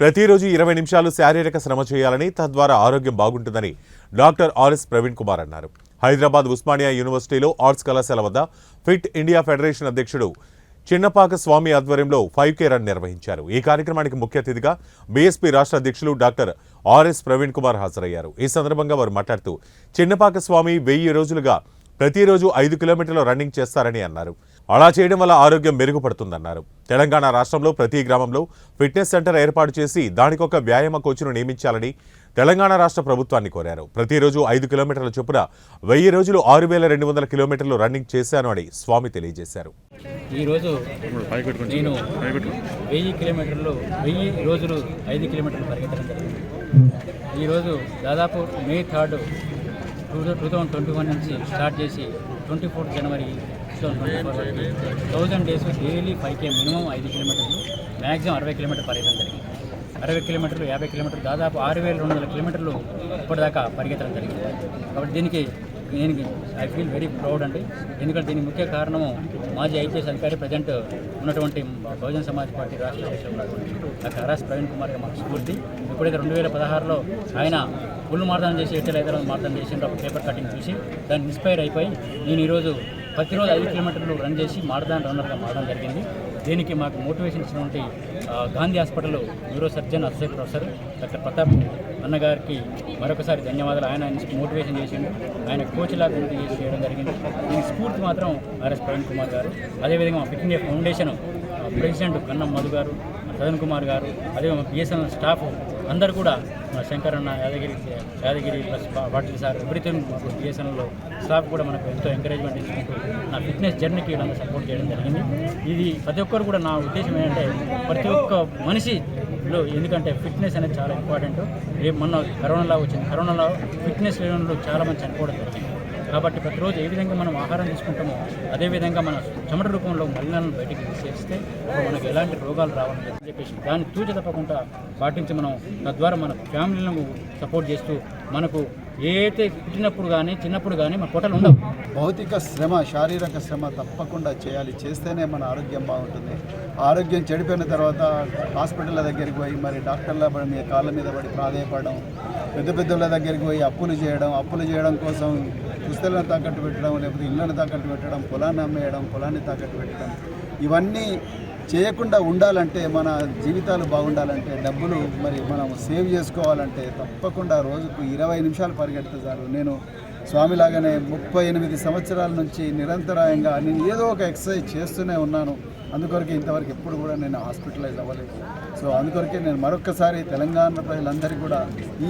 ప్రతిరోజు ఇరవై నిమిషాలు శారీరక శ్రమ చేయాలని తద్వారా ఆరోగ్యం బాగుంటుందని డాక్టర్ ఆర్ఎస్ ప్రవీణ్ కుమార్ అన్నారు. హైదరాబాద్ ఉస్మానియా యూనివర్సిటీలో ఆర్ట్స్ కళాశాల వద్ద ఫిట్ ఇండియా ఫెడరేషన్ అధ్యక్షుడు చిన్నపాక స్వామి ఆధ్వర్యంలో ఫైవ్ కే రన్ నిర్వహించారు. ఈ కార్యక్రమానికి ముఖ్య అతిథిగా బీఎస్పీ రాష్ట్ర అధ్యక్షులు డాక్టర్ ఆర్ఎస్ ప్రవీణ్ కుమార్ హాజరయ్యారు. ఈ సందర్భంగా వారు మాట్లాడుతూ చిన్నపాక స్వామి వెయ్యి రోజులుగా ప్రతిరోజు ఐదు కిలోమీటర్ల రన్నింగ్ చేస్తారని అన్నారు. అలా చేయడం వల్ల ఆరోగ్యం మెరుగుపడుతుందన్నారు. తెలంగాణ రాష్ట్రంలో ప్రతి గ్రామంలో ఫిట్నెస్ సెంటర్ ఏర్పాటు చేసి దానికొక వ్యాయామ కోచ్ను నియమించాలని తెలంగాణ రాష్ట్ర ప్రభుత్వాన్ని కోరారు. ప్రతిరోజు ఐదు కిలోమీటర్ల చొప్పున వెయ్యి రోజులు ఆరు వేల రెండు వందల కిలోమీటర్లు రన్నింగ్ చేశాను అని స్వామి తెలియజేశారు. ఈరోజు నేను వెయ్యి కిలోమీటర్లు వెయ్యి రోజులు ఐదు కిలోమీటర్లు పరిగెత్తడం జరిగింది. ఈరోజు దాదాపు May third two two thousand twenty one నుంచి స్టార్ట్ చేసి twenty fourth January two thousand డేస్లో days daily five K minimum ఐదు కిలోమీటర్లు మ్యాక్సిమం అరవై కిలోమీటర్ పరిగెత్తడం జరిగింది. అరవై కిలోమీటర్లు యాభై కిలోమీటర్లు దాదాపు ఆరు వేల రెండు వందల కిలోమీటర్లు ఇప్పటిదాకా పరిగెత్తడం జరిగింది. కాబట్టి దీనికి దీనికి ఐ ఫీల్ వెరీ ప్రౌడ్ అండి. ఎందుకంటే దీనికి ముఖ్య కారణము మాజీ ఐపీఎస్ అధికారి ప్రజెంట్ ఉన్నటువంటి బహుజన సమాజ్ పార్టీ రాష్ట్ర అధ్యక్షులు డాక్టర్ ఆర్ఎస్ ప్రవీణ్ కుమార్ మా మాకు స్ఫూర్తి ఎప్పుడైతే రెండు వేల పదహారులో ఆయన ఫుల్ మార్దనం చేసి ఎట్లా హైదరాబాద్ మార్దనం చేసిండ్రో ఒక పేపర్ కటింగ్ చూసి దాన్ని ఇన్స్పైర్ అయిపోయి నేను ఈరోజు ప్రతిరోజు ఐదు కిలోమీటర్లు రన్ చేసి మార్దాన్ రన్నర్గా మారడం జరిగింది. దీనికి మాకు మోటివేషన్ ఇచ్చినటువంటి Gandhi hospital neuro surgeon associate professor doctor Pratap అన్నగారికి మరొకసారి ధన్యవాదాలు. ఆయన మోటివేషన్ చేసిండు. ఆయన కోచ్ లాగా చేసి చేయడం జరిగింది. దీనికి స్ఫూర్తి మాత్రం ఆర్ఎస్ ప్రవీణ్ కుమార్ గారు. అదేవిధంగా మా fit India foundation president Kannam Madhu గారు సదన్ కుమార్ గారు అదే మా బిఎస్ఎన్ఎల్ స్టాఫ్ అందరు కూడా మా శంకర్ అన్న Yadagiri Yadagiri plus Patil sir everything మాకు బిఎస్ఎన్ఎల్లో స్టాఫ్ కూడా మనకు ఎంతో ఎంకరేజ్మెంట్ ఇచ్చుకుంటూ నా ఫిట్నెస్ జర్నీకి వీళ్ళంతా సపోర్ట్ చేయడం జరిగింది. ఇది ప్రతి ఒక్కరు కూడా నా ఉద్దేశం ఏంటంటే ప్రతి ఒక్క మనిషిలో ఎందుకంటే ఫిట్నెస్ అనేది చాలా ఇంపార్టెంట్. రేపు మొన్న కరోనాలో వచ్చింది. కరోనాలో ఫిట్నెస్ లేని చాలా మంది చనిపోవడం జరిగింది. కాబట్టి ప్రతిరోజు ఏ విధంగా మనం ఆహారం తీసుకుంటామో అదేవిధంగా మన చెమట రూపంలో మలినాలను బయటికి తీసేస్తే మనకు ఎలాంటి రోగాలు రావాలని చెప్పేసి దాన్ని తూచ తప్పకుండా పాటించి మనం తద్వారా మన ఫ్యామిలీలను సపోర్ట్ చేస్తూ మనకు ఏదైతే పుట్టినప్పుడు కానీ చిన్నప్పుడు కానీ మన పొట్టలు ఉండవు. భౌతిక శ్రమ శారీరక శ్రమ తప్పకుండా చేయాలి. చేస్తేనే మన ఆరోగ్యం బాగుంటుంది. ఆరోగ్యం చెడిపోయిన తర్వాత హాస్పిటల్ దగ్గరికి పోయి మరి డాక్టర్ల పడి కాళ్ళ మీద పడి ప్రాధాయపడడం పెద్ద పెద్దల దగ్గరికి పోయి అప్పులు చేయడం అప్పులు చేయడం కోసం పుస్తకాలను తాకట్టు పెట్టడం లేకపోతే ఇళ్ళను తాకట్టు పెట్టడం పొలాన్ని అమ్మేయడం పొలాన్ని తాకట్టు పెట్టడం ఇవన్నీ చేయకుండా ఉండాలంటే మన జీవితాలు బాగుండాలంటే డబ్బులు మరి మనం సేవ్ చేసుకోవాలంటే తప్పకుండా రోజుకు ఇరవై నిమిషాలు పరిగెడితే చాలు. నేను స్వామిలాగానే ముప్పై ఎనిమిది సంవత్సరాల నుంచి నిరంతరాయంగా నేను ఏదో ఒక ఎక్సర్సైజ్ చేస్తూనే ఉన్నాను. అందుకొరకే ఇంతవరకు ఎప్పుడు కూడా నేను హాస్పిటలైజ్ అవ్వలేదు. సో అందుకొరకే నేను మరొక్కసారి తెలంగాణ ప్రజలందరికీ కూడా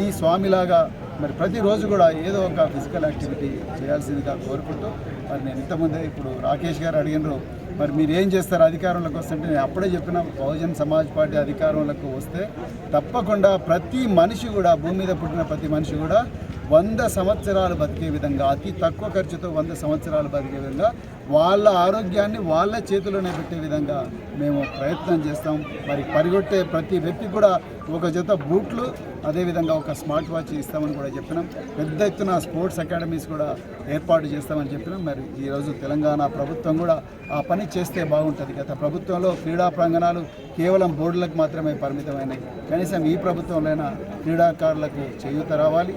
ఈ స్వామిలాగా మరి ప్రతిరోజు కూడా ఏదో ఒక ఫిజికల్ యాక్టివిటీ చేయాల్సిందిగా కోరుకుంటూ మరి నేను ఇంతకుముందే ఇప్పుడు రాకేష్ గారు అడిగినారు మరి మీరు ఏం చేస్తారు అధికారంలోకి వస్తుంటే నేను అప్పుడే చెప్పిన బహుజన్ సమాజ్ పార్టీ అధికారంలోకి వస్తే తప్పకుండా ప్రతి మనిషి కూడా భూమి మీద పుట్టిన ప్రతి మనిషి కూడా వంద సంవత్సరాలు బతికే విధంగా అతి తక్కువ ఖర్చుతో వంద సంవత్సరాలు బతికే విధంగా వాళ్ళ ఆరోగ్యాన్ని వాళ్ళ చేతిలోనే పెట్టే విధంగా మేము ప్రయత్నం చేస్తాం. మరి పరిగొట్టే ప్రతి వ్యక్తి కూడా ఒక జత బూట్లు అదేవిధంగా ఒక స్మార్ట్ వాచ్ ఇస్తామని కూడా చెప్పినాం. పెద్ద ఎత్తున స్పోర్ట్స్ అకాడమీస్ కూడా ఏర్పాటు చేస్తామని చెప్పినాం. మరి ఈరోజు తెలంగాణ ప్రభుత్వం కూడా ఆ పని చేస్తే బాగుంటుంది. గత ప్రభుత్వంలో క్రీడా ప్రాంగణాలు కేవలం బోర్డులకు మాత్రమే పరిమితమైనవి. కనీసం ఈ ప్రభుత్వంలోనైనా క్రీడాకారులకు చేయూత రావాలి.